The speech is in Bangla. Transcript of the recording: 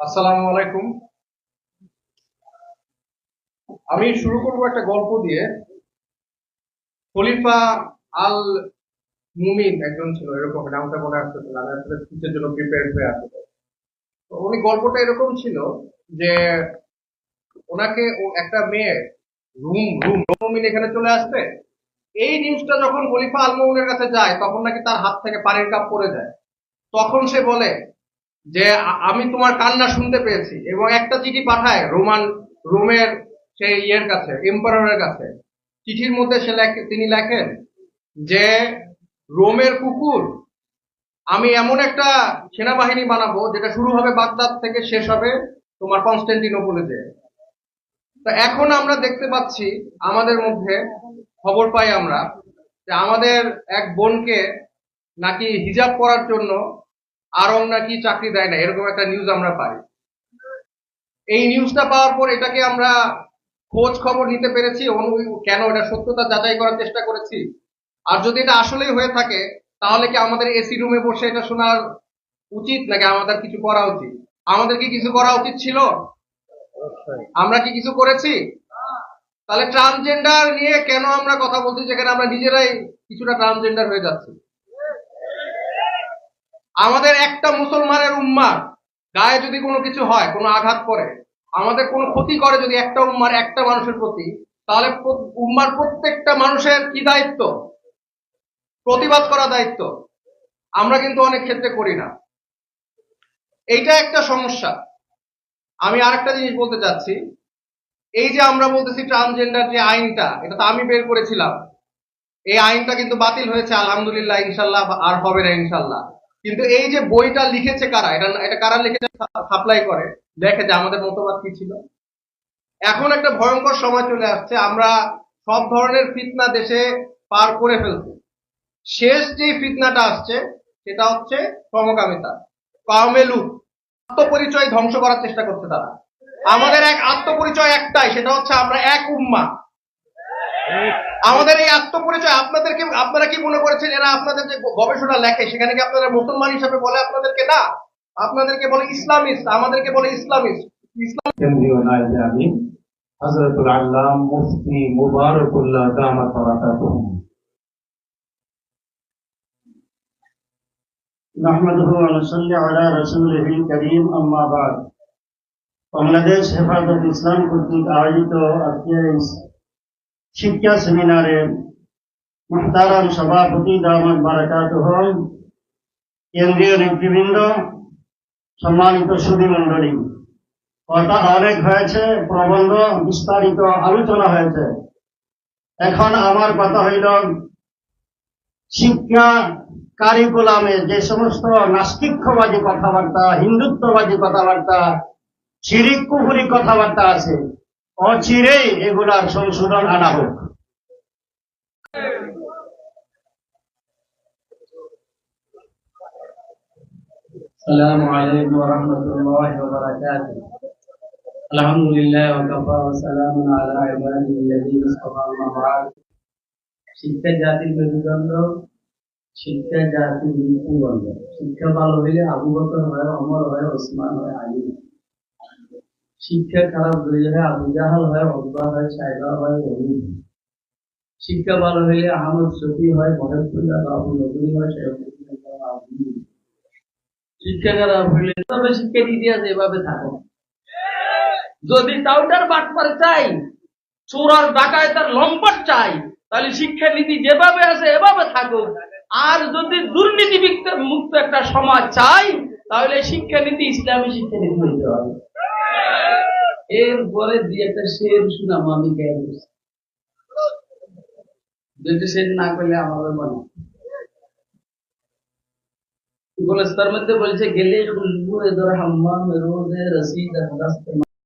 আসসালামু আলাইকুম। আমি শুরু করব একটা গল্প দিয়ে। খলিফা আল মুমিন একজন ছিল, এরকম নামটা মনে আসতেছে আমি আসলে জন্য প্রিপেয়ার হয়ে আসতে উনি গল্পটা এরকম ছিল যে ওনাকে একটা মেয়ে, রুম রুম মুমিন এখানে চলে আসছে। এই নিউজটা যখন খলিফা আল মুমিনের কাছে যায়, তখন নাকি তার হাত থেকে পানির কাপ পড়ে যায়। তখন সে বলে যে আমি তোমার কান্না শুনতে পেয়েছি এবং একটা চিঠি পাঠায় রোমান, রোমের সেই ইয়ের কাছে এম্পারের কাছে। চিঠির মধ্যে সে তিনি লেখেন যে, রোমের কুকুর, আমি এমন একটা সেনাবাহিনী বানাবো, যেটা শুরু হবে বাগদাদ থেকে, শেষ হবে তোমার কনস্ট্যান্টিনোপলে যে তো এখন আমরা দেখতে পাচ্ছি, আমাদের মধ্যে খবর পাই আমরা, যে আমাদের এক বোনকে নাকি হিজাব করার জন্য আরং নাকি চাকরি দেয় না এরকম একটা নিউজ আমরা পাই। এই নিউজটা পাওয়ার পর এটাকে আমরা খোঁজ খবর নিতে পেরেছি কেন এটা সত্যতা যাচাই করার চেষ্টা করেছি। আর যদি এটা আসলেই হয়ে থাকে তাহলে কি আমাদের এসি রুমে বসে এটা শোনার উচিত নাকি আমাদের কিছু করা উচিত? আমাদের কি কিছু করা উচিত ছিল? আমরা কি কিছু করেছি? তাহলে ট্রান্সজেন্ডার নিয়ে কেন আমরা কথা বলছি যেখানে আমরা নিজেরাই কিছুটা ট্রান্সজেন্ডার হয়ে যাচ্ছি? আমাদের একটা মুসলমানের উম্মার গায়ে যদি কোনো কিছু হয়, কোনো আঘাত করে আমাদের কোনো ক্ষতি করে যদি একটা উম্মার একটা মানুষের প্রতি, তাহলে উম্মার প্রত্যেকটা মানুষের কি দায়িত্ব? প্রতিবাদ করা দায়িত্ব। আমরা কিন্তু অনেক ক্ষেত্রে করি না। এইটা একটা সমস্যা। আমি আরেকটা জিনিস বলতে চাচ্ছি। এই যে আমরা বলতেছি ট্রান্সজেন্ডার যে আইনটা, এটা তো আমি বের করেছিলাম। এই আইনটা কিন্তু বাতিল হয়েছে, আলহামদুলিল্লাহ, ইনশাল্লাহ, আর হবে না ইনশাল্লাহ। কিন্তু এই যে বইটা লিখেছে কারা? এটা এটা কারা লিখেছে? সাপ্লাই করে। দেখে যে আমাদের মতবাদ কি ছিল। এখন একটা ভয়ঙ্কর সময় চলে আসছে। আমরা সব ধরনের ফিতনা দেশে পার করে ফেলছি। শেষ যে ফিতনাটা আসছে, সেটা হচ্ছে সমকামিতা। কামেলু আত্মপরিচয় ধ্বংস করার চেষ্টা করছে তারা। আমাদের এক আত্মপরিচয় একটাই, সেটা হচ্ছে আমরা এক উম্মা। আমাদের এই আত্মপরিচয় আপনাদেরকে আপনারা কি মনে করেছেন এরা আপনাদের যে গবেষণা লেখে সেখানে কি আপনারা মুসলমান হিসাবে বলে আপনাদেরকে না আপনাদেরকে বলে ইসলামিস্ট আমাদেরকে বলে ইসলামিস্ট ইসলাম কেন্দ্রীয় নায়েব আমিন হযরতুল আল্লাম মুফতি মুবারকুল্লাহ দামাত বারাকাতুহু نحمده ونصلي على رسوله الكريم أما بعد বাংলাদেশ হেফাজত ইসলাম কর্তৃক আয়োজিত আজকের এই শিক্ষা সেমিনারে মুহতারাম সভাপতি দামাত বারাকাতুহ কেন্দ্রীয় নেতৃবৃন্দ, সম্মানিত সুধী মন্ডলী কথা অনেক হয়েছে, প্রবন্ধ বিস্তারিত আলোচনা হয়েছে। এখন আমার কথা হইল, শিক্ষা কারিকুলামে যে সমস্ত নাস্তিক্যবাদী কথাবার্তা, হিন্দুত্ববাদী কথাবার্তা শিরিক কুহুরি কথাবার্তা আছে অচিরেই এগুলার সংশোধন আনা হোক السلام عليكم ورحمة الله وبركاته الحمد لله وكفى وسلام على عباده الذين اصطفى أما بعد শিক্ষা জাতির মেরুদণ্ড শিক্ষা জাতির মৃত্যুদণ্ড শিক্ষা ভালো হইলে আবু বকর হয় অমর হয় ওসমান হয় আলী হয়। শিক্ষা খারাপ হইলে আবু জাহাল হয় অব্বা হয়, সাইবা হয় অলি শিক্ষা ভালো হইলে আহমদ শফি হয় মহেবুল্লাহ বাবু নবী হয় শিক্ষা খারাপ হইলে তবে এভাবে থাকো। যদি টাউটার বাটপার চাই, চোরার ডাকায় তার লম্পট চাই, তাহলে শিক্ষা নীতি যেভাবে আছে, এভাবে থাকুক। আর যদি দুর্নীতি মুক্ত একটা সমাজ চাই, তাহলে শিক্ষানীতি ইসলামী শিক্ষানীতি হইতে হবে। এরপরে দুই একটা শের শুনাম আমি জ্ঞান দুইটা শের না করলে আমাদের মনে গুলস্তার মধ্যে বলছে, গেলে খুশবু এদর হাম্মাম রোদে রসিদ